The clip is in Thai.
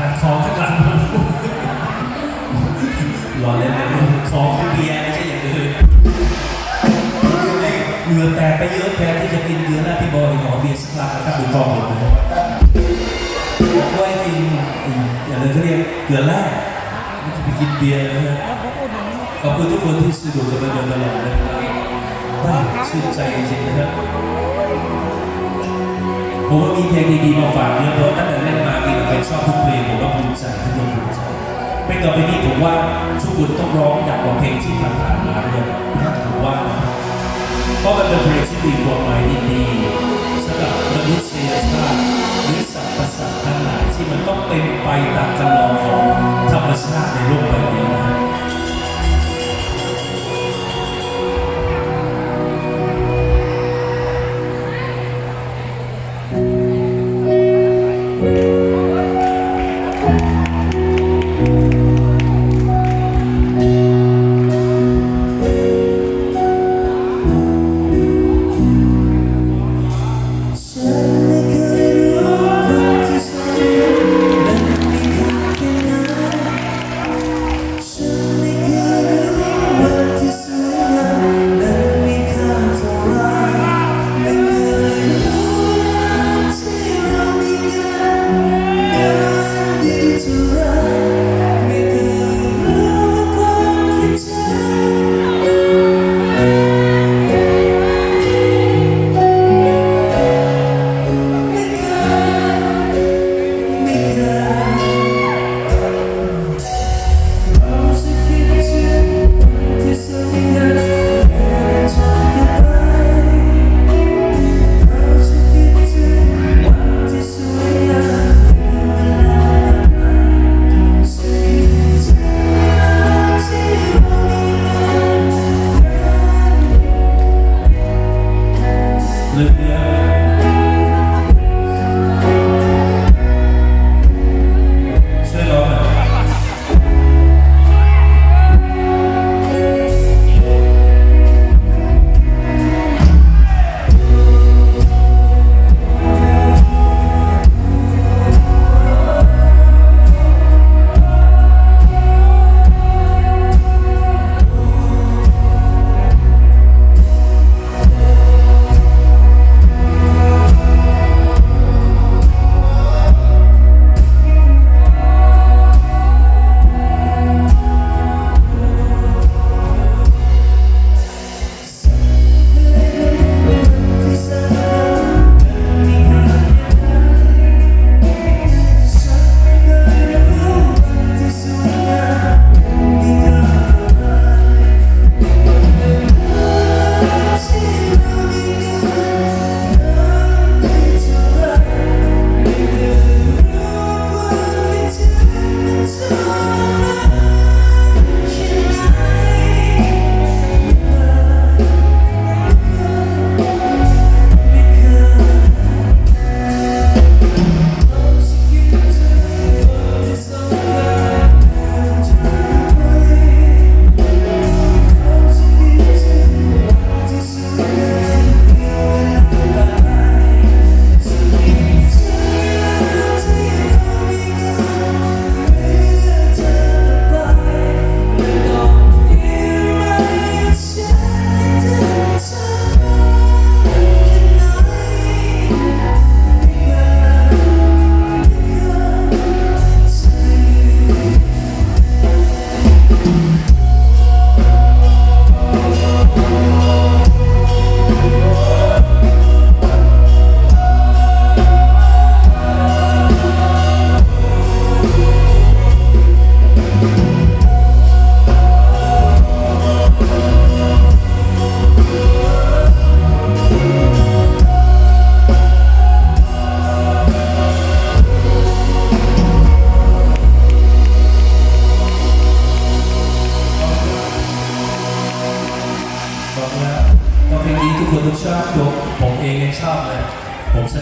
ขาดคอข้างหลังหล่อเล่นเลยคอคือเบียร์ไม่ใช่อย่างอื่นเหงื่อแตกไปเยอะแทนที่จะกินเกลือหน้าพี่บอยขอเบียร์สักลังนะครับดูกองผมนะก็ให้กินอย่างไรเขาเรียกเกลือแร่ไม่ใช่ไปกินเบียร์นะฮะขอบคุณทุกคนที่สะดวกจะมาเดินตลอดนะครับว้ชื่นใจจริงๆนะครับผมว่ามีเพลงดีๆมาฝากเยอะเพราะตั้งแต่เล่น มามีแต่ครชอบทุกเพลงผมว่าภูมิใจทุกคนภูมิใจเป็นต่อไปนี้ผมว่าทุกคนต้องร้องดังกว่าเพลงที่ผ่านๆมาด้วยผมว่าเพราะมันเป็นเพลงที่มีความหมายดีๆสำหรับมนุษยชาติหรือสรรพสัตว์ทั้งหลายที่มันต้องเป็นไปตามกันลองของธรรมชาติในโลกใบ ชอบตัวผมเองชอบเลยผมส